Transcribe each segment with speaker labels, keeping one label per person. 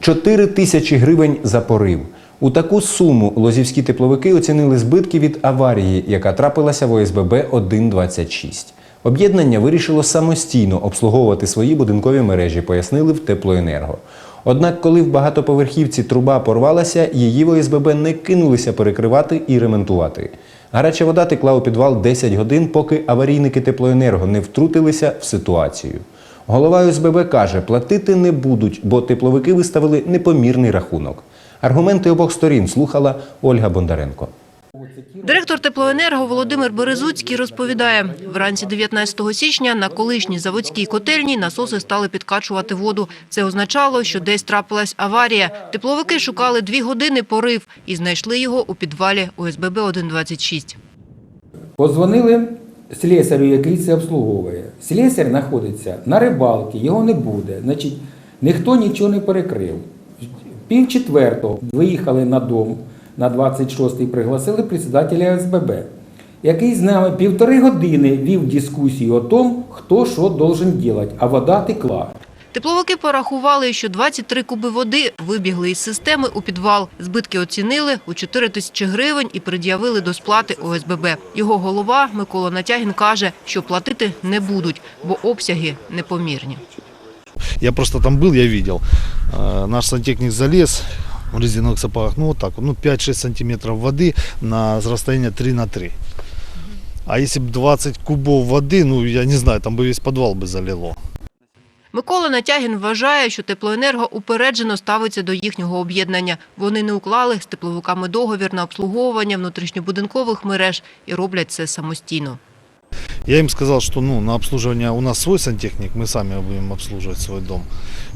Speaker 1: 4 тисячі гривень за порив. У таку суму лозівські тепловики оцінили збитки від аварії, яка трапилася в ОСББ 126. Об'єднання вирішило самостійно обслуговувати свої будинкові мережі, пояснили в теплоенерго. Однак, коли в багатоповерхівці труба порвалася, її в ОСББ не кинулися перекривати і ремонтувати. Гаряча вода текла у підвал 10 годин, поки аварійники теплоенерго не втрутилися в ситуацію. Голова ОСББ каже, платити не будуть, бо тепловики виставили непомірний рахунок. Аргументи обох сторін слухала Ольга Бондаренко.
Speaker 2: Директор теплоенерго Володимир Березуцький розповідає, вранці 19 січня на колишній заводській котельні насоси стали підкачувати воду. Це означало, що десь трапилась аварія. Тепловики шукали дві години порив і знайшли його у підвалі ОСББ 126.
Speaker 3: Позвонили слесарю, який це обслуговує. Слесар знаходиться на рибалці, його не буде. Значить, ніхто нічого не перекрив. Пів четвертого виїхали на дом на 26-й, пригласили председателя СББ, який з нами півтори години вів дискусію о том, хто що должен робити, а вода текла.
Speaker 2: Тепловики порахували, що 23 куби води вибігли із системи у підвал. Збитки оцінили у 4 тисячі гривень і пред'явили до сплати ОСББ. Його голова Микола Натягін каже, що платити не будуть, бо обсяги непомірні.
Speaker 4: Я просто там был, я видел. Э, Наш сантехник залез в резиновых сапогах, ну вот так, вот, ну 5-6 сантиметров воды на расстояние 3 на 3. А если бы 20 кубов воды, ну я не знаю, там бы весь подвал бы залило.
Speaker 2: Микола Натягін вважає, що теплоенерго упереджено ставиться до їхнього об'єднання. Вони не уклали з тепловиками договір на обслуговування внутрішньобудинкових мереж і роблять це самостійно.
Speaker 4: Я им сказал, что ну, на обслуживание у нас свой сантехник, мы сами будем обслуживать свой дом.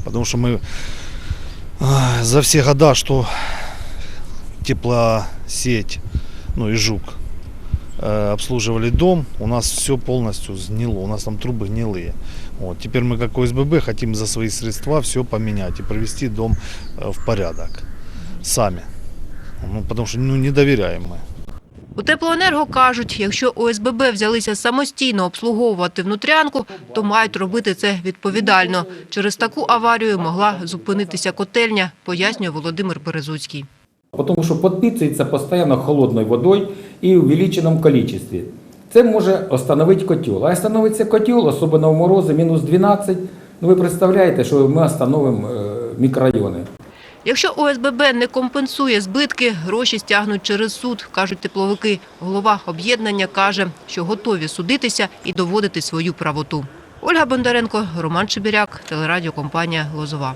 Speaker 4: Потому что мы а, за все года, что теплосеть, ну и жук э, обслуживали дом, у нас все полностью сгнило, у нас там трубы гнилые. Вот. Теперь мы как ОСББ хотим за свои средства все поменять и привести дом э, в порядок сами. Ну, потому что ну, не доверяем мы.
Speaker 2: У теплоенерго кажуть, якщо ОСББ взялися самостійно обслуговувати внутрянку, то мають робити це відповідально. Через таку аварію могла зупинитися котельня, пояснює Володимир Березуцький.
Speaker 3: Потому что подпитывается постоянно холодной водой и в увеличенном количестве. Це може остановити котел. А остановиться котел, особливо в морози, мінус 12, ну ви представляєте, що ми остановимо е, мікрорайони.
Speaker 2: Якщо ОСББ не компенсує збитки, гроші стягнуть через суд, кажуть тепловики. Голова об'єднання каже, що готові судитися і доводити свою правоту. Ольга Бондаренко, Роман Чебіряк, телерадіокомпанія «Лозова».